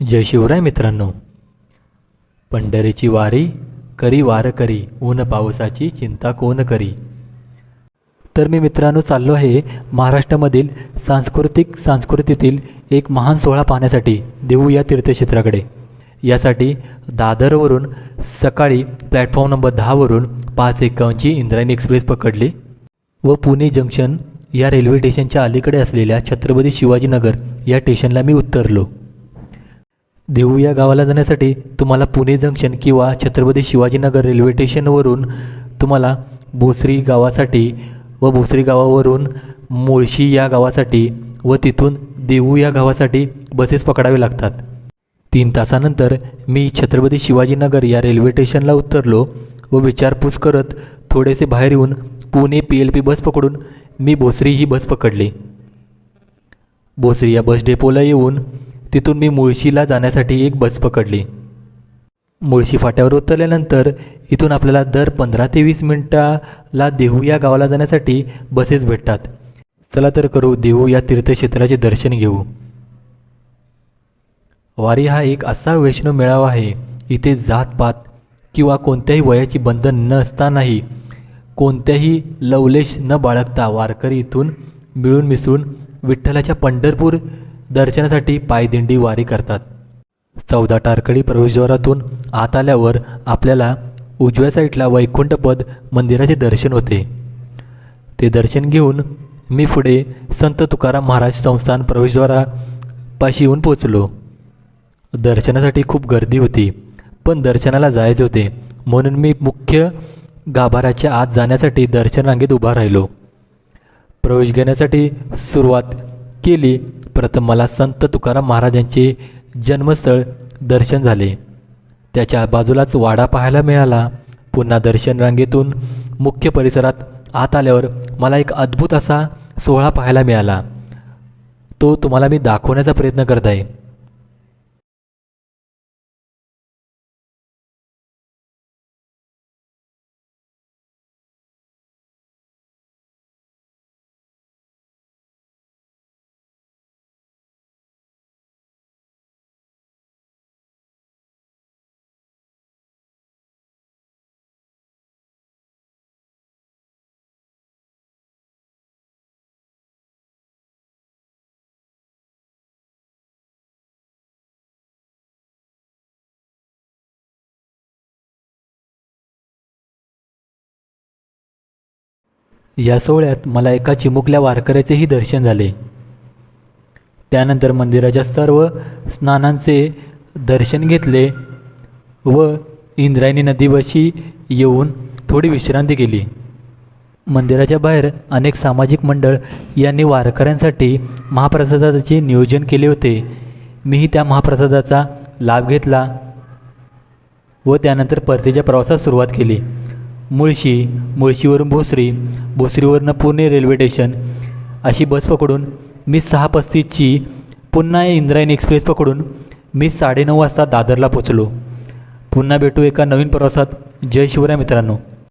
जय शिवराय मित्रांनो. पंढरीची वारी करी वार करी ऊन पावसाची चिंता कोण करी? तर मी मित्रांनो चाललो आहे महाराष्ट्रामधील सांस्कृतिक सांस्कृतीतील एक महान सोहळा पाहण्यासाठी देऊ या तीर्थक्षेत्राकडे. यासाठी दादरवरून सकाळी प्लॅटफॉर्म नंबर दहावरून पाच एकावन्नची इंद्रायणी एक्सप्रेस पकडली व पुणे जंक्शन या रेल्वे स्टेशनच्या अलीकडे असलेल्या छत्रपती शिवाजीनगर या स्टेशनला मी उतरलो. देहू या गावाला जाण्यासाठी तुम्हाला पुणे जंक्शन किंवा छत्रपती शिवाजीनगर रेल्वे स्टेशनवरून तुम्हाला भोसरी गावासाठी व भोसरी गावावरून मुळशी या गावासाठी व तिथून देहू या गावासाठी बसेस पकडावे लागतात. तीन तासानंतर मी छत्रपती शिवाजीनगर या रेल्वे स्टेशनला उतरलो व विचारपूस करत थोडेसे बाहेर येऊन Pune P L P bus पकडून मी भोसरी ही बस पकडली. भोसरी या बस डेपोला येऊन तिथून मी मुळशीला जाण्यासाठी एक बस पकडली. मुळशी फाट्यावर उतरल्यानंतर इथून आपल्याला दर पंधरा ते वीस मिनटाला देहू या गावाला जाण्यासाठी बसेस भेटतात. चला तर करू देहू या तीर्थक्षेत्राचे दर्शन घेऊ. वारी हा एक असा वैष्णव मेळावा आहे इथे जातपात किंवा कोणत्याही वयाची बंधन नसतानाही कोणत्याही लवलेश न बाळगता वारकरी इथून मिळून मिसळून विठ्ठलाच्या पंढरपूर दर्शनासाठी पायदिंडी वारी करतात. चौदा टारकडी प्रवेशद्वारातून आत आल्यावर आपल्याला उजव्या साईडला वैकुंठपद मंदिराचे दर्शन होते. ते दर्शन घेऊन मी पुढे संत तुकाराम महाराज संस्थान प्रवेशद्वारापाशी येऊन पोचलो दर्शनासाठी खूप गर्दी होती पण दर्शनाला जायचे होते. म्हणून मी मुख्य गाभाऱ्याच्या आत जाण्यासाठी दर्शन रांगेत उभा राहिलो. प्रवेश घेण्यासाठी सुरुवात केली प्रथम मला संत तुकाराम महाराजांचे जन्मस्थळ दर्शन झाले. त्याच्या बाजूलाच वाडा पाहायला मिळाला. पुन्हा दर्शन रांगेतून मुख्य परिसरात आत आल्यावर मला एक अद्भुत असा सोहळा पाहायला मिळाला. तो तुम्हाला मी दाखवण्याचा प्रयत्न करत आहे. या सोहळ्यात मला एका चिमुकल्या वारकऱ्याचेही दर्शन झाले. त्यानंतर मंदिराच्या सर्व स्नानांचे दर्शन घेतले व इंद्रायणी नदीवशी येऊन थोडी विश्रांती केली. मंदिराच्या बाहेर अनेक सामाजिक मंडळ यांनी वारकऱ्यांसाठी महाप्रसादाचे नियोजन केले होते. मीही त्या महाप्रसादाचा लाभ घेतला व त्यानंतर परतीच्या प्रवासास सुरुवात केली. मुळशी मुळशीवरून भोसरी भोसरीवरनं पुणे रेल्वे स्टेशन अशी बस पकडून मी सहा पस्तीसची पुन्हा इंद्रायणी एक्सप्रेस पकडून मी साडेनऊ वाजता दादरला पोचलो पुन्हा भेटू एका नवीन प्रवासात. जय शिवराय मित्रांनो.